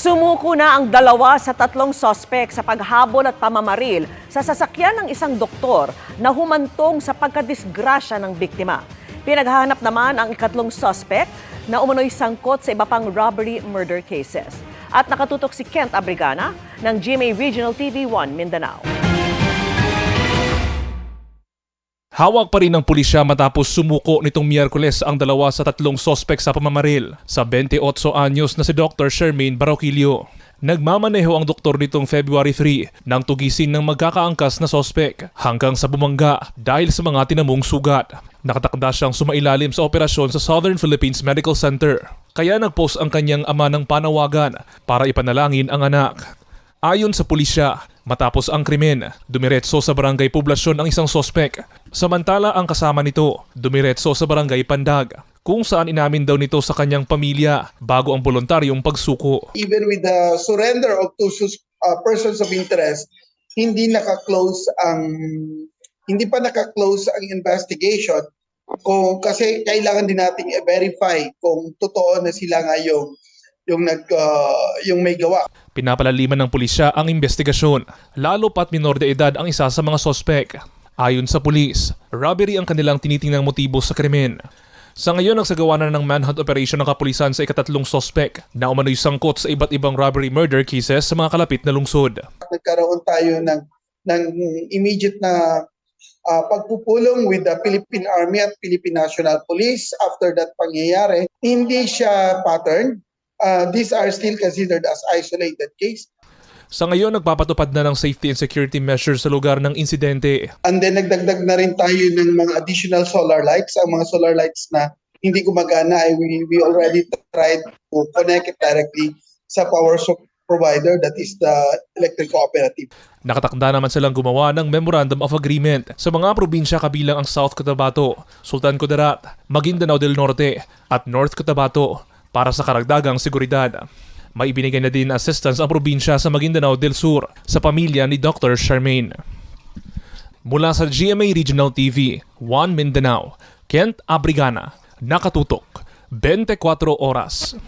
Sumuko na ang dalawa sa tatlong sospek sa paghabol at pamamaril sa sasakyan ng isang doktor na humantong sa pagkadisgrasya ng biktima. Pinaghahanap naman ang ikatlong sospek na umunoy sangkot sa iba pang robbery murder cases. At nakatutok si Kent Abrigana ng GMA Regional TV 1 Mindanao. Hawak pa rin ng pulisya matapos sumuko nitong Miyerkules ang dalawa sa tatlong sospek sa pamamaril sa 28 anyos na si Dr. Shermaine Baroquillo. Nagmamaneho ang doktor nitong February 3 nang tugisin ng magkakaangkas na sospek hanggang sa bumangga dahil sa mga tinamong sugat. Nakatakda siyang sumailalim sa operasyon sa Southern Philippines Medical Center. Kaya nagpost ang kanyang ama ng panawagan para ipanalangin ang anak. Ayon sa pulisya, matapos ang krimen, dumiretso sa barangay poblasyon ang isang sospek. Samantala ang kasama nito, dumiretso sa barangay Pandag, kung saan inamin daw nito sa kanyang pamilya bago ang voluntaryong pagsuko. even with the surrender of two uh, persons of interest, hindi naka-close ang hindi pa naka-close ang investigation kung kasi kailangan din nating i-verify kung totoo na sila nga yung yung nag uh, yung may gawa. Pinapalaliman ng pulisya ang investigasyon, lalo pat minor de edad ang isa sa mga sospek. Ayon sa pulis, robbery ang kanilang tinitingang motibo sa krimen. Sa ngayon, nagsagawa na ng manhunt operation ng kapulisan sa ikatatlong sospek na umano'y sangkot sa iba't ibang robbery murder cases sa mga kalapit na lungsod. Nagkaroon tayo ng ng immediate na uh, pagpupulong with the Philippine Army at Philippine National Police after that pangyayari. Hindi siya pattern. Uh, these are still considered as isolated case. Sa ngayon, nagpapatupad na ng safety and security measures sa lugar ng insidente. And then nagdagdag na rin tayo ng mga additional solar lights. Ang mga solar lights na hindi gumagana ay we, we already tried to connect it directly sa power so- provider that is the electric cooperative. Nakatakda naman silang gumawa ng Memorandum of Agreement sa mga probinsya kabilang ang South Cotabato, Sultan Kudarat, Maguindanao del Norte at North Cotabato para sa karagdagang seguridad. May ibinigay na din assistance ang probinsya sa Maguindanao del Sur sa pamilya ni Dr. Charmaine. Mula sa GMA Regional TV, 1 Mindanao, Kent Abrigana, nakatutok, 24 oras.